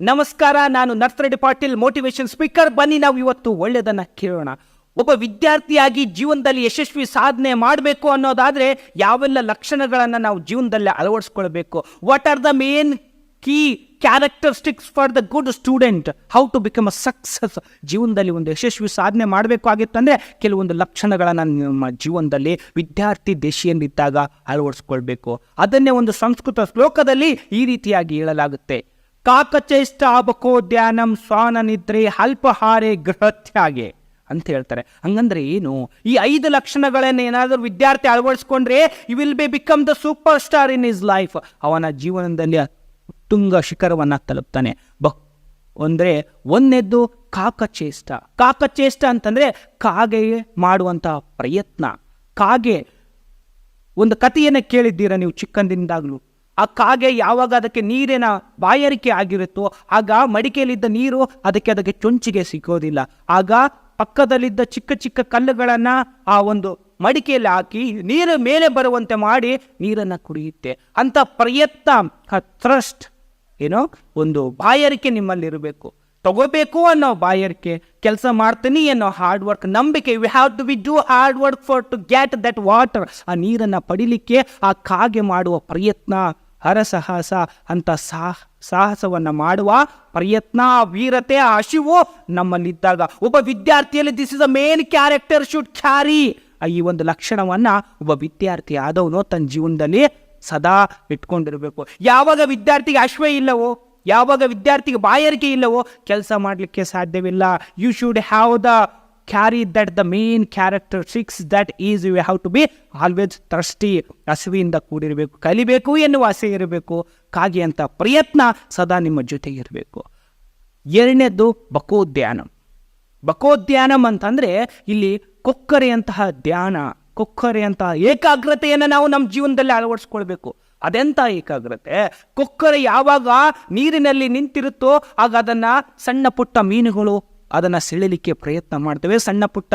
ನಮಸ್ಕಾರ, ನಾನು Narsareddy Patil motivation speaker. ಬನ್ನಿ, ನಾವು ಇವತ್ತು ಒಳ್ಳೆಯದನ್ನು ಕೇಳೋಣ. ಒಬ್ಬ ವಿದ್ಯಾರ್ಥಿಯಾಗಿ ಜೀವನದಲ್ಲಿ ಯಶಸ್ವಿ ಸಾಧನೆ ಮಾಡಬೇಕು ಅನ್ನೋದಾದರೆ ಯಾವೆಲ್ಲ ಲಕ್ಷಣಗಳನ್ನು ನಾವು ಜೀವನದಲ್ಲಿ ಅಳವಡಿಸ್ಕೊಳ್ಬೇಕು? What are the main key characteristics for the good student how to become a success ಜೀವನದಲ್ಲಿ ಒಂದು ಯಶಸ್ವಿ ಸಾಧನೆ ಮಾಡಬೇಕು ಆಗಿತ್ತಂದರೆ ಕೆಲವೊಂದು ಲಕ್ಷಣಗಳನ್ನು ನಮ್ಮ ಜೀವನದಲ್ಲಿ ವಿದ್ಯಾರ್ಥಿ ದೇಶಿಯಲ್ಲಿದ್ದಾಗ ಅಳವಡಿಸ್ಕೊಳ್ಬೇಕು. ಅದನ್ನೇ ಒಂದು ಸಂಸ್ಕೃತ ಶ್ಲೋಕದಲ್ಲಿ ಈ ರೀತಿಯಾಗಿ ಹೇಳಲಾಗುತ್ತೆ. ಕಾಕಚೇಷ್ಟ ಆಬಕೋ ಧ್ಯಾನಂ ಸ್ವಾನ ನಿದ್ರೆ ಅಲ್ಪಹಾರೆ ಗೃಹತ್ಯಾಗೆ ಅಂತ ಹೇಳ್ತಾರೆ. ಹಂಗಂದ್ರೆ ಏನು? ಈ ಐದು ಲಕ್ಷಣಗಳನ್ನು ಏನಾದರೂ ವಿದ್ಯಾರ್ಥಿ ಅಳವಡಿಸ್ಕೊಂಡ್ರೆ you will be become the super star in his life ಅವನ ಜೀವನದಲ್ಲಿ ಉತ್ತುಂಗ ಶಿಖರವನ್ನು ತಲುಪ್ತಾನೆ. ಬ, ಅಂದರೆ ಒಂದೆದ್ದು ಕಾಕಚೇಷ್ಟ. ಕಾಕಚೇಷ್ಟ ಅಂತಂದರೆ ಕಾಗೆ ಮಾಡುವಂಥ ಪ್ರಯತ್ನ. ಕಾಗೆ ಒಂದು ಕಥೆಯನ್ನು ಕೇಳಿದ್ದೀರಾ ನೀವು ಚಿಕ್ಕಂದಿನಿಂದಾಗಲೂ? ಆ ಕಾಗೆ ಯಾವಾಗ ಅದಕ್ಕೆ ನೀರಿನ ಬಾಯಾರಿಕೆ ಆಗಿರುತ್ತೋ ಆಗ ಮಡಿಕೆಯಲ್ಲಿದ್ದ ನೀರು ಅದಕ್ಕೆ ಅದಕ್ಕೆ ಚೊಂಚಿಗೆ ಸಿಗೋದಿಲ್ಲ. ಆಗ ಪಕ್ಕದಲ್ಲಿದ್ದ ಚಿಕ್ಕ ಚಿಕ್ಕ ಕಲ್ಲುಗಳನ್ನು ಆ ಒಂದು ಮಡಿಕೆಯಲ್ಲಿ ಹಾಕಿ ನೀರು ಮೇಲೆ ಬರುವಂತೆ ಮಾಡಿ ನೀರನ್ನು ಕುಡಿಯುತ್ತೆ. ಅಂಥ ಪ್ರಯತ್ನ ಥ್ರಸ್ಟ್ ಏನೋ ಒಂದು ಬಾಯಾರಿಕೆ ನಿಮ್ಮಲ್ಲಿರಬೇಕು. ತಗೋಬೇಕು ಅನ್ನೋ ಬಾಯಾರಿಕೆ, ಕೆಲಸ ಮಾಡ್ತೀನಿ ಅನ್ನೋ ಹಾರ್ಡ್ ವರ್ಕ್ ನಂಬಿಕೆ we have to be do hard work for to get that water ಆ ನೀರನ್ನು ಪಡಿಲಿಕ್ಕೆ ಆ ಕಾಗೆ ಮಾಡುವ ಪ್ರಯತ್ನ ಹರಸಾಹಸ ಅಂತ ಸಾಹ, ಸಾಹಸವನ್ನು ಮಾಡುವ ಪ್ರಯತ್ನ, ವೀರತೆ, ಆ ಹಸಿವು ನಮ್ಮಲ್ಲಿದ್ದಾಗ. ಒಬ್ಬ ವಿದ್ಯಾರ್ಥಿಯಲ್ಲಿ this is a main character should carry ಈ ಒಂದು ಲಕ್ಷಣವನ್ನು ಒಬ್ಬ ವಿದ್ಯಾರ್ಥಿ ಆದವನು ತನ್ನ ಜೀವನದಲ್ಲಿ ಸದಾ ಇಟ್ಕೊಂಡಿರಬೇಕು. ಯಾವಾಗ ವಿದ್ಯಾರ್ಥಿಗೆ ಅಶ್ವೇ ಇಲ್ಲವೋ, ಯಾವಾಗ ವಿದ್ಯಾರ್ಥಿಗೆ ಬಾಯಾರಿಕೆ ಇಲ್ಲವೋ, ಕೆಲಸ ಮಾಡಲಿಕ್ಕೆ ಸಾಧ್ಯವಿಲ್ಲ. You should have the carry that the main character six that is you have to be always thirsty ಹಸಿವಿಯಿಂದ ಕೂಡಿರಬೇಕು, ಕಲಿಬೇಕು ಎನ್ನುವ ಆಸೆ ಇರಬೇಕು, ಕಾಗೆ ಅಂತ ಪ್ರಯತ್ನ ಸದಾ ನಿಮ್ಮ ಜೊತೆಗೆ ಇರಬೇಕು. ಎರಡನೇದು ಬಕೋದ್ಯಾನಂ. ಬಕೋದ್ಯಾನಂ ಅಂತಂದರೆ ಇಲ್ಲಿ ಕೊಕ್ಕರೆಯಂತಹ ಧ್ಯಾನ, ಕೊಕ್ಕರೆಯಂತಹ ಏಕಾಗ್ರತೆಯನ್ನು ನಾವು ನಮ್ಮ ಜೀವನದಲ್ಲಿ ಅಳವಡಿಸ್ಕೊಳ್ಬೇಕು. ಅದೆಂಥ ಏಕಾಗ್ರತೆ? ಕೊಕ್ಕರೆ ಯಾವಾಗ ನೀರಿನಲ್ಲಿ ನಿಂತಿರುತ್ತೋ, ಆಗ ಅದನ್ನು ಸಣ್ಣ ಪುಟ್ಟ ಮೀನುಗಳು ಅದನ್ನು ಸೆಳೆಯಲಿಕ್ಕೆ ಪ್ರಯತ್ನ ಮಾಡ್ತೇವೆ. ಸಣ್ಣ ಪುಟ್ಟ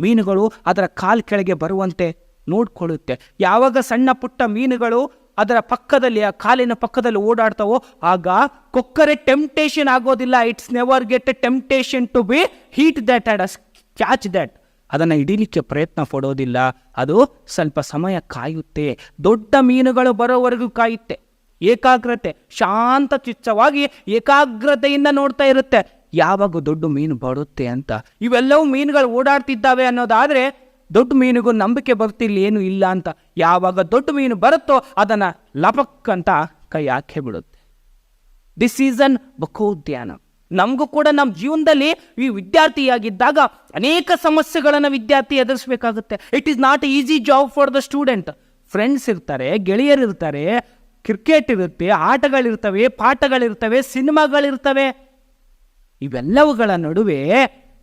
ಮೀನುಗಳು ಅದರ ಕಾಲ್ ಕೆಳಗೆ ಬರುವಂತೆ ನೋಡಿಕೊಳ್ಳುತ್ತೆ. ಯಾವಾಗ ಸಣ್ಣ ಪುಟ್ಟ ಮೀನುಗಳು ಅದರ ಪಕ್ಕದಲ್ಲಿ, ಆ ಕಾಲಿನ ಪಕ್ಕದಲ್ಲಿ ಓಡಾಡ್ತಾವೋ ಆಗ ಕೊಕ್ಕರೆ ಟೆಂಪ್ಟೇಷನ್ ಆಗೋದಿಲ್ಲ. It's never get a temptation to be hit that add us catch that ಅದನ್ನು ಹಿಡೀಲಿಕ್ಕೆ ಪ್ರಯತ್ನ ಪಡೋದಿಲ್ಲ. ಅದು ಸ್ವಲ್ಪ ಸಮಯ ಕಾಯುತ್ತೆ. ದೊಡ್ಡ ಮೀನುಗಳು ಬರೋವರೆಗೂ ಕಾಯುತ್ತೆ. ಏಕಾಗ್ರತೆ, ಶಾಂತ, ಚಿಚ್ಚವಾಗಿ ಏಕಾಗ್ರತೆಯಿಂದ ನೋಡ್ತಾ ಇರುತ್ತೆ. ಯಾವಾಗ ದೊಡ್ಡ ಮೀನು ಬರುತ್ತೆ ಅಂತ. ಇವೆಲ್ಲವೂ ಮೀನುಗಳು ಓಡಾಡ್ತಿದ್ದಾವೆ ಅನ್ನೋದಾದರೆ ದೊಡ್ಡ ಮೀನಿಗೂ ನಂಬಿಕೆ ಬರ್ತಿಲ್ಲ, ಏನು ಇಲ್ಲ ಅಂತ. ಯಾವಾಗ ದೊಡ್ಡ ಮೀನು ಬರುತ್ತೋ ಅದನ್ನು ಲಪಕ್ ಅಂತ ಕೈ ಹಾಕಿ ಬಿಡುತ್ತೆ. ದಿಸ್ ಸೀಸನ್ ಬಕೋದ್ಯಾನ ನಮಗೂ ಕೂಡ ನಮ್ಮ ಜೀವನದಲ್ಲಿ ಈ ವಿದ್ಯಾರ್ಥಿಯಾಗಿದ್ದಾಗ ಅನೇಕ ಸಮಸ್ಯೆಗಳನ್ನು ವಿದ್ಯಾರ್ಥಿ ಎದುರಿಸಬೇಕಾಗುತ್ತೆ. It is not easy job for the student friends ಇರ್ತಾರೆ, ಗೆಳೆಯರಿರ್ತಾರೆ ಕ್ರಿಕೆಟ್ ಇರುತ್ತೆ, ಆಟಗಳಿರ್ತವೆ, ಪಾಠಗಳಿರ್ತವೆ ಸಿನಿಮಾಗಳಿರ್ತವೆ ಇವೆಲ್ಲವುಗಳ ನಡುವೆ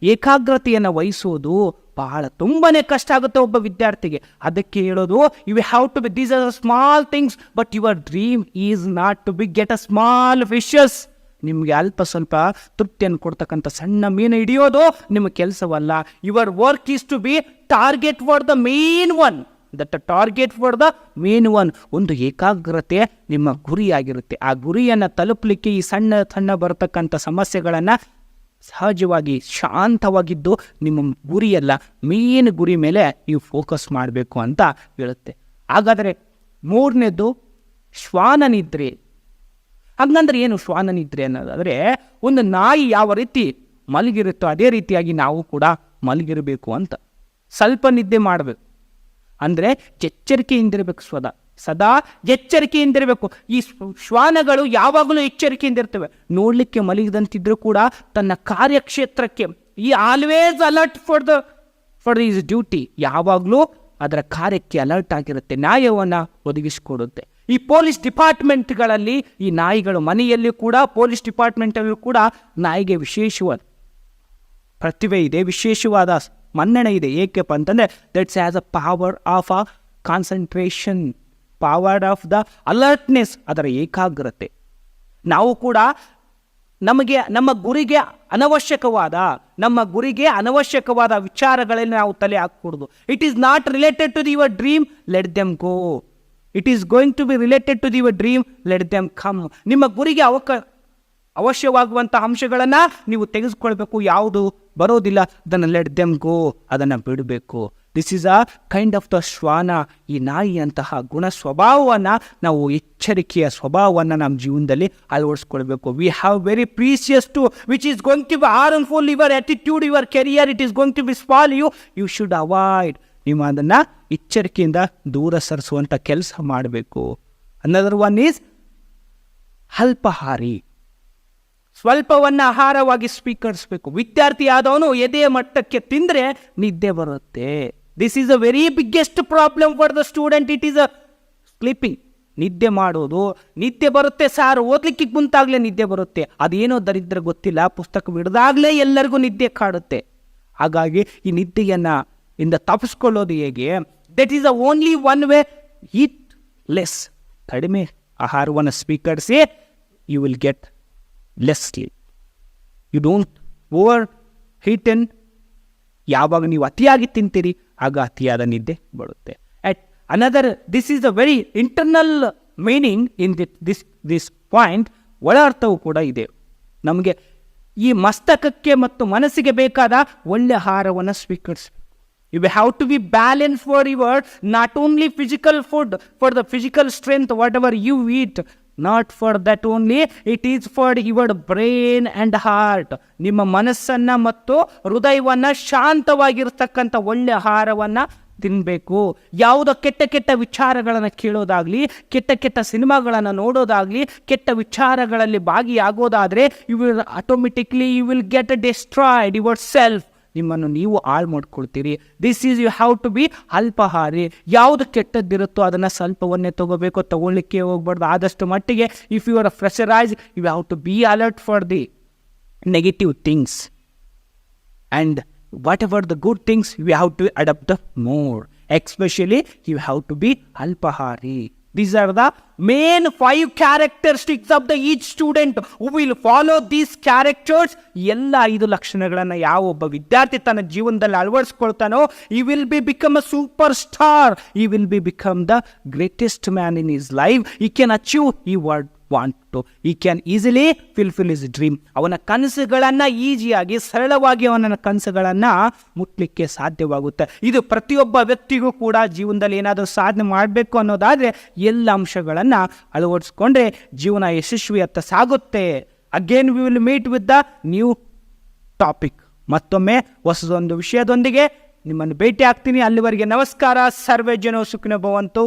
ಏಕಾಗ್ರತೆಯನ್ನು ವಹಿಸೋದು ಬಹಳ ತುಂಬನೇ ಕಷ್ಟ ಆಗುತ್ತೆ ಒಬ್ಬ ವಿದ್ಯಾರ್ಥಿಗೆ. ಅದಕ್ಕೆ ಹೇಳೋದು you have to be these are small things but your dream is not to be get a small fishes ನಿಮಗೆ ಅಲ್ಪ ಸ್ವಲ್ಪ ತೃಪ್ತಿಯನ್ನು ಕೊಡ್ತಕ್ಕಂಥ ಸಣ್ಣ ಮೀನು ಹಿಡಿಯೋದು ನಿಮ್ಮ ಕೆಲಸವಲ್ಲ. Your work is to be target for the main one that target for the main one. ಒಂದು ಏಕಾಗ್ರತೆ ನಿಮ್ಮ ಗುರಿಯಾಗಿರುತ್ತೆ. ಆ ಗುರಿಯನ್ನು ತಲುಪಲಿಕ್ಕೆ ಈ ಸಣ್ಣ ಸಣ್ಣ ಬರತಕ್ಕಂಥ ಸಮಸ್ಯೆಗಳನ್ನು ಸಹಜವಾಗಿ ಶಾಂತವಾಗಿದ್ದು ನಿಮ್ಮ ಗುರಿಯಲ್ಲ, ಮೇನ್ ಗುರಿ ಮೇಲೆ ನೀವು ಫೋಕಸ್ ಮಾಡಬೇಕು ಅಂತ ಹೇಳುತ್ತೆ. ಹಾಗಾದರೆ ಮೂರನೇದು ಶ್ವಾನ ನಿದ್ರೆ. ಹಂಗಂದ್ರೆ ಏನು ಶ್ವಾನ ನಿದ್ರೆ ಅನ್ನೋದಾದರೆ ಒಂದು ನಾಯಿ ಯಾವ ರೀತಿ ಮಲಗಿರುತ್ತೋ ಅದೇ ರೀತಿಯಾಗಿ ನಾವು ಕೂಡ ಮಲಗಿರಬೇಕು ಅಂತ. ಸ್ವಲ್ಪ ನಿದ್ದೆ ಮಾಡಬೇಕು. ಅಂದರೆ ಎಚ್ಚರಿಕೆಯಿಂದಿರಬೇಕು ಸ್ವದ. ಸದಾ ಎಚ್ಚರಿಕೆಯಿಂದಿರಬೇಕು. ಈ ಶ್ವ- ಶ್ವಾನಗಳು ಯಾವಾಗಲೂ ಎಚ್ಚರಿಕೆಯಿಂದ ಇರ್ತವೆ ನೋಡಲಿಕ್ಕೆ ಮಲಗಿದಂತಿದ್ರೂ ಕೂಡ ತನ್ನ ಕಾರ್ಯಕ್ಷೇತ್ರಕ್ಕೆ, ಈ always alert for the for his duty ಯಾವಾಗಲೂ ಅದರ ಕಾರ್ಯಕ್ಕೆ ಅಲರ್ಟ್ ಆಗಿರುತ್ತೆ. ನ್ಯಾಯವನ್ನು ಒದಗಿಸಿಕೊಡುತ್ತೆ. ಈ ಪೊಲೀಸ್ ಡಿಪಾರ್ಟ್ಮೆಂಟ್ಗಳಲ್ಲಿ ಈ ನಾಯಿಗಳು ಮನೆಯಲ್ಲಿ ಕೂಡ ಪೊಲೀಸ್ ಡಿಪಾರ್ಟ್ಮೆಂಟಲ್ಲೂ ಕೂಡ ನಾಯಿಗೆ ವಿಶೇಷವಾದ ಪ್ರತಿಭೆ ಇದೆ. ವಿಶೇಷವಾದ ಮನ್ನಣೆ ಇದೆ. ಏಕೆಪ್ಪ ಅಂತಂದರೆ that's as a power of a concentration power of the alertness ಅದರ ಏಕಾಗ್ರತೆ. ನಾವು ಕೂಡ ನಮಗೆ, ನಮ್ಮ ಗುರಿಗೆ ಅನವಶ್ಯಕವಾದ, ನಮ್ಮ ಗುರಿಗೆ ಅನವಶ್ಯಕವಾದ ವಿಚಾರಗಳಲ್ಲಿ ನಾವು ತಲೆ ಹಾಕೂಡ್ದು it is not related to the your dream let them go it is going to be related to the your dream let them come ನಿಮ್ಮ ಗುರಿಗೆ ಅವಕ ಅವಶ್ಯವಾಗುವಂಥ ಅಂಶಗಳನ್ನು ನೀವು ತೆಗೆದುಕೊಳ್ಬೇಕು. ಯಾವುದು? ಬರೋದಿಲ್ಲ. ಅದನ್ನು ಲೆಟ್ ದೆಮ್ ಗೋ ಅದನ್ನು ಬಿಡಬೇಕು. This is a kind of the ಶ್ವಾನ. ಈ ನಾಯಿಯಂತಹ ಗುಣ ಸ್ವಭಾವವನ್ನು ನಾವು ಎಚ್ಚರಿಕೆಯ ಸ್ವಭಾವವನ್ನು ನಮ್ಮ ಜೀವನದಲ್ಲಿ ಅಳವಡಿಸ್ಕೊಳ್ಬೇಕು. We have very precious to which is going to be harmful your attitude your career it is going to be spoil you you should avoid ನೀವು ಅದನ್ನು ಎಚ್ಚರಿಕೆಯಿಂದ ದೂರ ಸರಿಸುವಂಥ ಕೆಲಸ ಮಾಡಬೇಕು. ಅನ್ನದರ್ ಒನ್ ಈಸ್ ಅಲ್ಪಹಾರಿ. ಸ್ವಲ್ಪವನ್ನು ಆಹಾರವಾಗಿ ಸ್ವೀಕರಿಸಬೇಕು. ವಿದ್ಯಾರ್ಥಿ ಆದವನು ಎದೆಯ ಮಟ್ಟಕ್ಕೆ ತಿಂದರೆ ನಿದ್ದೆ ಬರುತ್ತೆ. This is a very biggest problem for the student it is a sleeping ನಿದ್ದೆ ಮಾಡೋದು. ನಿದ್ದೆ ಬರುತ್ತೆ ಸಾರ್ ಓದ್ಲಿಕ್ಕೆ ಕುಂತಾಗಲೇ ನಿದ್ದೆ ಬರುತ್ತೆ. ಅದೇನೋ ದರಿದ್ರ ಗೊತ್ತಿಲ್ಲ. ಪುಸ್ತಕ ಬಿಡದಾಗ್ಲೇ ಎಲ್ಲರಿಗೂ ನಿದ್ದೆ ಕಾಡುತ್ತೆ. ಹಾಗಾಗಿ ಈ ನಿದ್ದೆಯನ್ನು ಇಂದ ತಪ್ಪಿಸ್ಕೊಳ್ಳೋದು ಹೇಗೆ? That is a only one way eat less ಕಡಿಮೆ ಆಹಾರವನ್ನು ಸ್ವೀಕರಿಸಿ you will get less sleep you don't overeat and ಯಾವಾಗ ನೀವು ಅತಿಯಾಗಿ ತಿಂತೀರಿ, ಆಗ ಅತಿಯಾದ ನಿದ್ದೆ ಬರುತ್ತೆ. At another this is a very internal meaning in that this this point ಒಳ ಅರ್ಥವು ಕೂಡ ಇದೆ. ನಮಗೆ ಈ ಮಸ್ತಕಕ್ಕೆ ಮತ್ತು ಮನಸ್ಸಿಗೆ ಬೇಕಾದ ಒಳ್ಳೆ ಆಹಾರವನ್ನು ಸ್ವೀಕರಿಸಬೇಕು. You have to be balance for your not only physical food for the physical strength whatever you eat not for that only it is for your brain and heart ನಿಮ್ಮ ಮನಸ್ಸನ್ನು ಮತ್ತು ಹೃದಯವನ್ನು ಶಾಂತವಾಗಿರ್ತಕ್ಕಂಥ ಒಳ್ಳೆ ಆಹಾರವನ್ನು ತಿನ್ನಬೇಕು ಯಾವುದೋ ಕೆಟ್ಟ ಕೆಟ್ಟ ವಿಚಾರಗಳನ್ನು ಕೇಳೋದಾಗಲಿ, ಕೆಟ್ಟ ಕೆಟ್ಟ ಸಿನಿಮಾಗಳನ್ನು ನೋಡೋದಾಗಲಿ, ಕೆಟ್ಟ ವಿಚಾರಗಳಲ್ಲಿ ಭಾಗಿಯಾಗೋದಾದರೆ you will automatically you will get destroyed yourself ನಿಮ್ಮನ್ನು ನೀವು ಹಾಳು ಮಾಡ್ಕೊಳ್ತೀರಿ this is you have to be ಅಲ್ಪಹಾರಿ. ಯಾವುದು ಕೆಟ್ಟದ್ದಿರುತ್ತೋ ಅದನ್ನು ಸ್ವಲ್ಪವನ್ನೇ ತಗೋಬೇಕು, ತಗೊಳ್ಳಿಕ್ಕೆ ಹೋಗ್ಬಾರ್ದು. ಆದಷ್ಟು ಮಟ್ಟಿಗೆ if you are ಫ್ರೆಷರೈಸ್ you have to be alert for the negative things what whatever the good things you have to adapt the more especially you have to be alpahari these are the main five characteristics of the each student who will follow these characters. ಎಲ್ಲ ಐದು ಲಕ್ಷಣಗಳನ್ನು ಯಾವ ಒಬ್ಬ ವಿದ್ಯಾರ್ಥಿ ತನ್ನ ಜೀವನದಲ್ಲಿ ಅಳವಡಿಸ್ಕೊಳ್ತಾನೋ he will be become a super star he will be become the greatest man in his life he can achieve he what want to he can easily fulfil his dream ಅವನ ಕನಸುಗಳನ್ನು ಈಸಿಯಾಗಿ ಸರಳವಾಗಿ ಅವನ ಕನಸುಗಳನ್ನು ಮುಟ್ಲಿಕ್ಕೆ ಸಾಧ್ಯವಾಗುತ್ತೆ. ಇದು ಪ್ರತಿಯೊಬ್ಬ ವ್ಯಕ್ತಿಗೂ ಕೂಡ ಜೀವನದಲ್ಲಿ ಏನಾದರೂ ಸಾಧನೆ ಮಾಡಬೇಕು ಅನ್ನೋದಾದರೆ ಎಲ್ಲ ಅಂಶಗಳನ್ನು ಅಳವಡಿಸ್ಕೊಂಡ್ರೆ ಜೀವನ ಯಶಸ್ವಿಯತ್ತ ಸಾಗುತ್ತೆ. Again we will meet with the new topic ಮತ್ತೊಮ್ಮೆ ಹೊಸದೊಂದು ವಿಷಯದೊಂದಿಗೆ ನಿಮ್ಮನ್ನು ಭೇಟಿ ಆಗ್ತೀನಿ ಅಲ್ಲಿವರೆಗೆ ನಮಸ್ಕಾರ. ಸರ್ವೇ ಜನೋ ಸುಖಿನ ಭವಂತು.